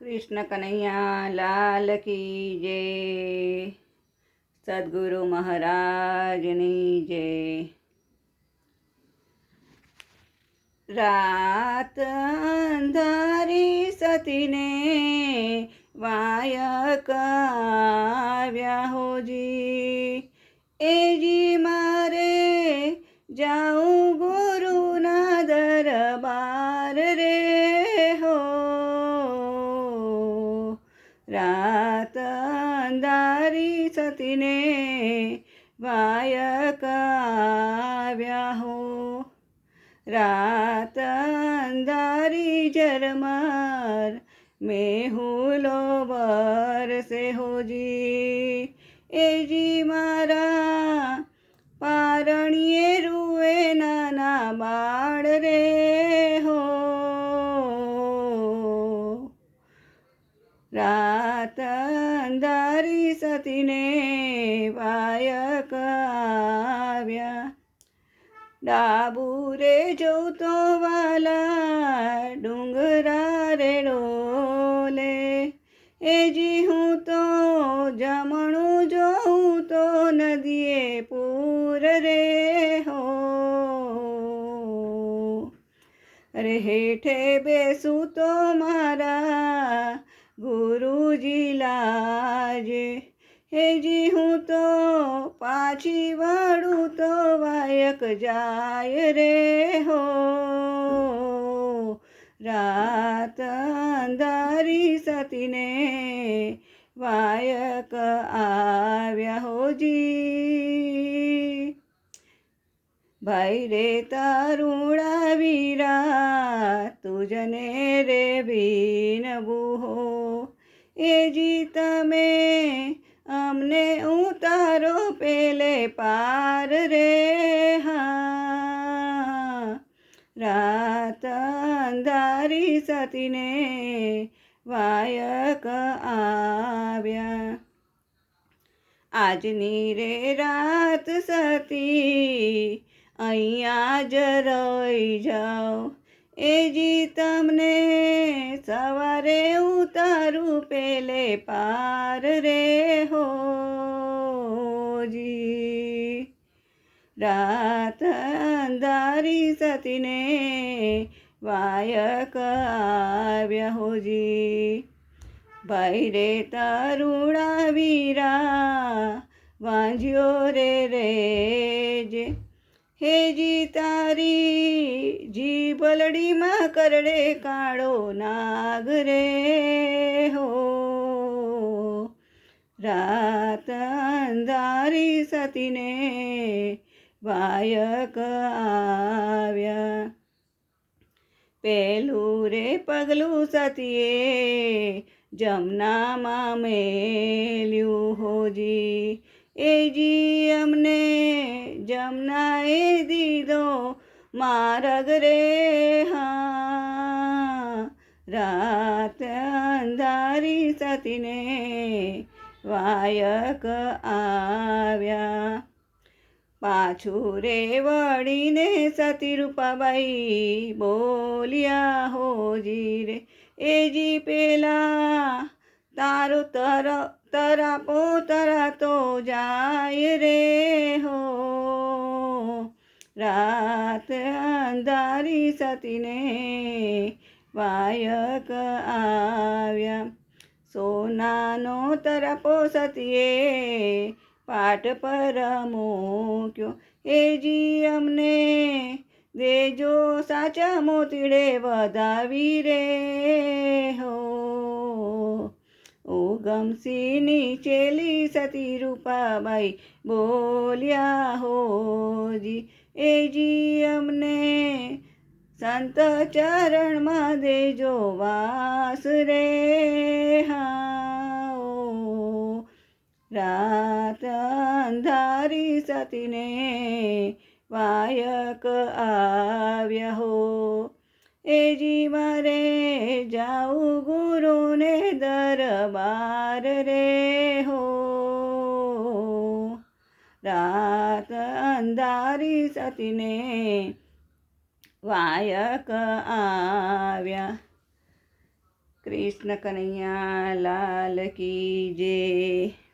કૃષ્ણ કનૈયા, લાલ કી જય. સદગુરુ મહારાજની જય. રાત અંધારી સતીને વાયક આવ્યા હોજી એજી મારે જાઉં ગુરુના દરબાર રે. સતીને વાયક આવ્યા હો રાત અંધારી ઝરમર મેહુલો વરસે હોજી એજી મારા પારણીએ રૂએ નાના બાળ રે હો રાત અંધારી સતીને વાયક આવ્યા. ડાબુરે જોઉં તો વાલા ડુંગરા રે ડોલે એજી હું તો જમણું જોઉં તો નદીએ પૂર રે હો. અરે હેઠે બેસું તો મારા ગુરુજી લાજે. હેજી હું તો પાછી વળું તો વાયક જાય રે હો. રાત અંધારી સતીને વાયક આવ્યા હોજી ભાઈ રે તારુણા વીરા, તુજને રે બીનવું હો. એજી તમે અમને ઉતારો પેલે પાર રે હા રાત અંધારી સતીને વાયક આવ્યા. આજની રે રાત સતી, અહીંયા જ રહી જાઓ. એજી તમને સવારે ઉતારું પેલે પાર રે હોજી. રાત અંધારી સતીને વાયક આવ્યા હોજી. ભાઈ રે તારુણા વીરા વાંજ્યો રે રેજે હેજી તારી જીભલડીમાં કરડે કાળો નાગ રે હો. રાત અંધારી સતીને વાયક આવ્યા. પેલું રે પગલું સતીએ જમનામાં મેલ્યું હોજી એજી અમને જમનાએ દીધો મારગ રે હા રાત અંધારી સતીને વાયક આવ્યા. પાછું રે વળીને સતી રૂપાબાઈ બોલ્યા હોજી રે એજી પેલા, તારો તર, તરાપો તરાતો જાય રે હો. રાત અંધારી સતીને વાયક આવ્યા. સોનાનો તરપો સતીએ પાટ પર મૂક્યો. એજી અમને દેજો સાચા મોતીડે વધાવી રે હો. ઓ ગમસીની ચેલી સતી રૂપાબાઈ બોલ્યા હોજી એજી અમને સંત ચરણમાં દેજો વાસ રે હા ઓ. રાત અંધારી સતીને વાયક આવ્યા હો એજી મારે જાઉં ગુરુને દરબાર રે હો. રાત અંધારી સતીને વાયક આવ્યા. કૃષ્ણ કનૈયા લાલ કી જય.